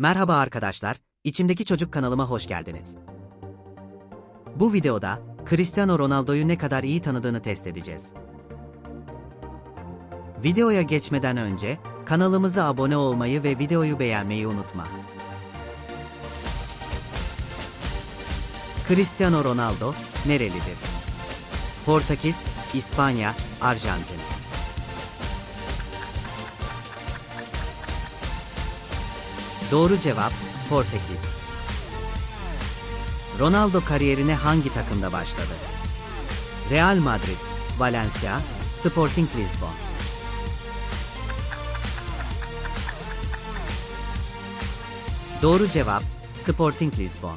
Merhaba arkadaşlar, İçimdeki Çocuk kanalıma hoş geldiniz. Bu videoda Cristiano Ronaldo'yu ne kadar iyi tanıdığını test edeceğiz. Videoya geçmeden önce kanalımıza abone olmayı ve videoyu beğenmeyi unutma. Cristiano Ronaldo nerelidir? Portekiz, İspanya, Arjantin. Doğru cevap Portekiz. Ronaldo kariyerine hangi takımda başladı? Real Madrid, Valencia, Sporting Lisbon. Doğru cevap Sporting Lisbon.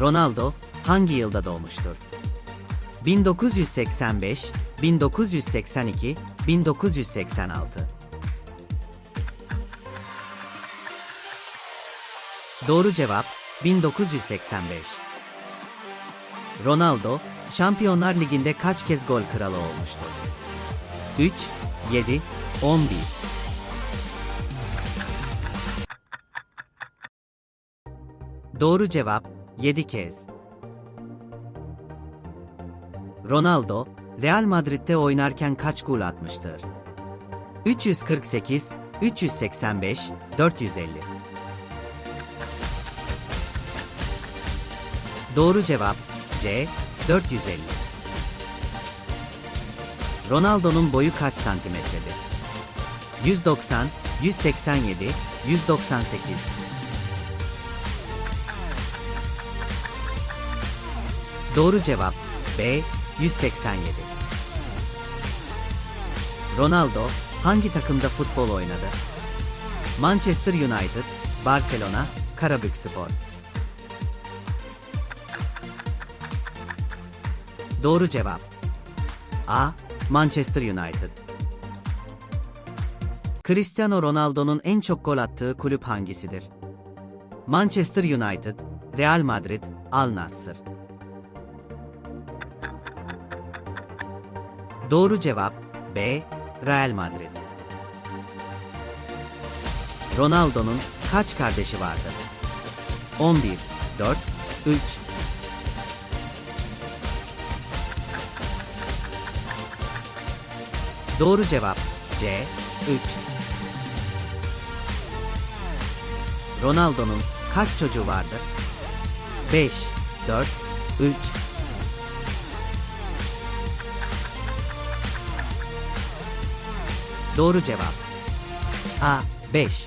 Ronaldo hangi yılda doğmuştur? 1985, 1982, 1986. Doğru cevap 1985. Ronaldo, Şampiyonlar Ligi'nde kaç kez gol kralı olmuştur? 3, 7, 11. Doğru cevap 7 kez. Ronaldo, Real Madrid'de oynarken kaç gol atmıştır? 348, 385, 450. Doğru cevap C 450. Ronaldo'nun boyu kaç santimetredir? 190, 187, 198. Doğru cevap B 187. Ronaldo hangi takımda futbol oynadı? Manchester United, Barcelona, Karabükspor. Doğru cevap. A. Manchester United. Cristiano Ronaldo'nun en çok gol attığı kulüp hangisidir? Manchester United, Real Madrid, Al Nassr. Doğru cevap B. Real Madrid. Ronaldo'nun kaç kardeşi vardır? 11, 4, 3, Doğru cevap C 3. Ronaldo'nun kaç çocuğu vardır? 5 4 3 Doğru cevap A 5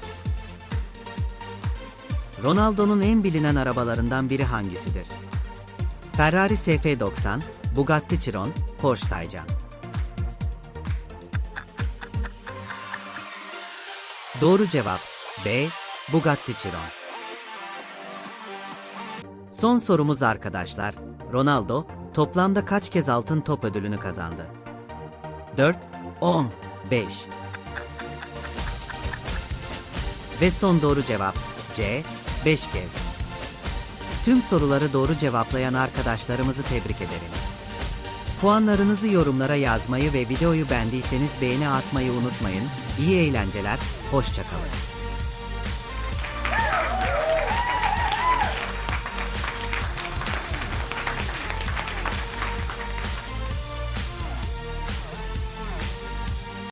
Ronaldo'nun en bilinen arabalarından biri hangisidir? Ferrari SF90, Bugatti Chiron, Porsche Taycan. Doğru cevap B. Bugatti Chiron. Son sorumuz arkadaşlar. Ronaldo toplamda kaç kez altın top ödülünü kazandı? 4, 10, 5. Ve son doğru cevap C. 5 kez. Tüm soruları doğru cevaplayan arkadaşlarımızı tebrik ederim. Puanlarınızı yorumlara yazmayı ve videoyu beğendiyseniz beğeni atmayı unutmayın. İyi eğlenceler, hoşçakalın.